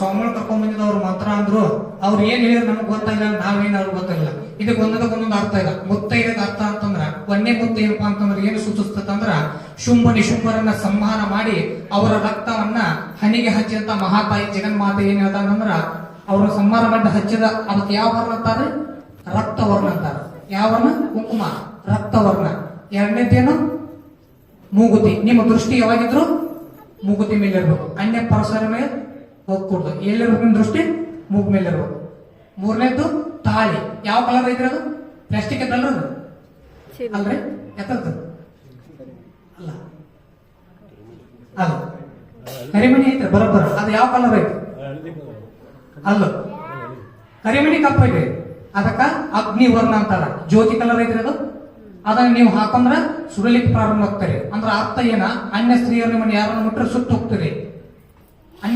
ಕರ್ಕೊಂಡ್ ಬಂದಿದ್ದು ಅವ್ರು ಮಾತ್ರ ಅಂದ್ರು, ಅವ್ರು ಏನ್ ಹೇಳಿದ್ರು ನಮ್ಗೆ ಗೊತ್ತಾಗಿಲ್ಲ ನಾವೇನ್ ಅವ್ರಿಗೆ ಗೊತ್ತಿಲ್ಲ ಇದಕ್ಕೆ ಒಂದೊಂದಕ್ಕೆ ಒಂದೊಂದು ಅರ್ಥ ಇಲ್ಲ. ಮುತ್ತೈದಕ್ಕೆ ಅರ್ಥ ಅಂತಂದ್ರ, ಒಂದೇ ಮುತ್ತ ಏನಪ್ಪಾ ಅಂತಂದ್ರೆ ಏನು ಸೂಚಿಸ್ತಂದ್ರ ಶುಂಭ ನಿಶುಂಭರನ್ನ ಸಂಹಾರ ಮಾಡಿ ಅವರ ರಕ್ತವನ್ನ ಹನಿಗೆ ಹಚ್ಚಿದಂತ ಮಹಾತಾಯಿ ಜಗನ್ಮಾತೆ ಏನ್ ಹೇಳ್ತಾನಂದ್ರ ಅವ್ರ ಸಂಹಾರ ಮಾಡಿ ಹಚ್ಚಿದ ಅದಕ್ಕೆ ಯಾವ ವರ್ಣ ಅಂತಾರೆ? ರಕ್ತವರ್ಣ ಅಂತಾರ. ಯಾವ ವರ್ಣ? ಕುಂಕುಮ. ರಕ್ತವರ್ಣ. ಎರಡನೇದೇನು? ಮೂಗುತಿ. ನಿಮ್ಮ ದೃಷ್ಟಿ ಯಾವಾಗಿದ್ರು ಮೂಗುತಿ ಮೇಲೆ ಇರ್ಬೇಕು ಅನ್ಯ ಪರಸರ ಮೇಲೆ ಹೋಗ್ಕೊಡ್ದು ಎಲ್ಲಿರ್ಬೇಕು ನಿಮ್ ದೃಷ್ಟಿ ಮೂಗ್ ಮೇಲೆ ಇರ್ಬೇಕು. ಮೂರನೇದ್ದು ತಾಳಿ. ಯಾವ ಕಲರ್ ಐತ್ರಿ ಅದು? ಪ್ಲಾಸ್ಟಿಕ್ ಐತಲ್ರಿ ಅದು? ಅಲ್ರಿ? ಎತ್ತದ್ದು ಅಲ್ಲ. ಅಲ್ಲ. ಕರಿಮಣಿ ಐತ್ರಿ ಬರೋಬ್ಬರ. ಅದು ಯಾವ ಕಲರ್ ಐತಿ ಅಲ್ಲ. ಕರಿಮಣಿ ಕಪ್ಪ ಐತ್ರಿ. ಅದಕ್ಕ ಅಗ್ನಿ ವರ್ಣ ಅಂತಾರ. ಜ್ಯೋತಿ ಕಲರ್ ಐತ್ರಿ ಅದು? ಅದನ್ನ ನೀವು ಹಾಕೊಂಡ್ರ ಸುಡಲಿಕ್ಕೆ ಪ್ರಾರಂಭ ಆಗ್ತಾರೆ ಅಂದ್ರ ಅರ್ಥ ಏನ? ಅನ್ಯ ಸ್ತ್ರೀಯರು ನಿಮ್ಮನ್ನ ಯಾರನ್ನ ಮುಟ್ರೆ ಸುತ್ತ ಹೋಗ್ತೀರಿ.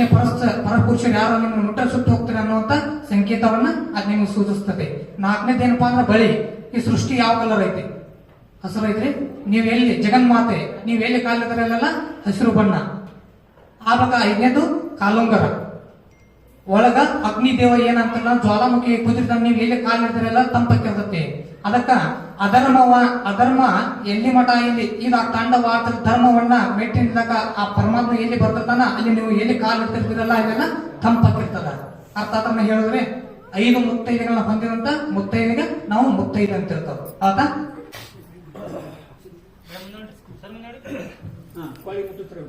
ಅನ್ಯ ಪರಸ್ಥ ಪರಪುರುಷರು ಯಾರು ನಿಮ್ಮ ಮುಟ್ಟ ಸುಟ್ಟು ಹೋಗ್ತೀರ ಅನ್ನುವಂತ ಸಂಕೇತವನ್ನ ಅದ್ ನಿಮ್ಗೆ ಸೂಚಿಸ್ತದೆ. ನಾಲ್ಕನೇದ ಏನಪ್ಪಾ ಅಂದ್ರೆ ಬಳಿ. ಈ ಸೃಷ್ಟಿ ಯಾವ ಕಲರ್ ಐತಿ? ಹಸಿರು ಐತ್ರಿ? ನೀವ್ ಎಲ್ಲಿ? ಜಗನ್ಮಾತೆ. ನೀವ್ ಎಲ್ಲಿ ಕಾಲಿದ್ರಲ್ಲೆಲ್ಲ ಹಸಿರು ಬಣ್ಣ. ಆವಾಗ ಐದನೇದು ಕಾಲುಂಗರ. ಒಳಗ ಅಗ್ನಿದೇವ ಏನಂತಲ್ಲ, ಜ್ವಾಲಾಮುಖಿ ಕುದಿರ್ತಾನ ನೀವು ಎಲ್ಲಿ ಕಾಲಿಡ್ತಾರಲ್ಲ ತಂಪಕ್ಕಿರ್ತತೆ ಅದಕ್ಕ ಅಧರ್ಮವ ಅಧರ್ಮ ಎಲ್ಲಿ ಮಠ ಇಲ್ಲಿ ಈಗ ಆ ತಾಂಡವಾದ ಧರ್ಮವನ್ನ ಮೆಟ್ಟಿದಾಗ ಆ ಪರಮಾತ್ಮ ಎಲ್ಲಿ ಬರ್ತಿರ್ತಾನ? ಅಲ್ಲಿ ನೀವು ಎಲ್ಲಿ ಕಾಲಿಡ್ತಿರ್ತೀರಲ್ಲ ಅಲ್ಲೆಲ್ಲ ತಂಪಕ್ಕಿರ್ತದ. ಅರ್ಥ ಅದನ್ನ ಹೇಳಿದ್ರೆ ಐದು ಮುತ್ತೈದೆಗಳನ್ನ ಹೊಂದಿದಂತ ಮುತ್ತೈದೆಗೆ ನಾವು ಮುತ್ತೈದೆ ಅಂತ ಇರ್ತಾವ ಆತಾ ಹಾ, ಕೊಳ್ಳಿ ಮುಟ್ಟುತ್ತಾರೆ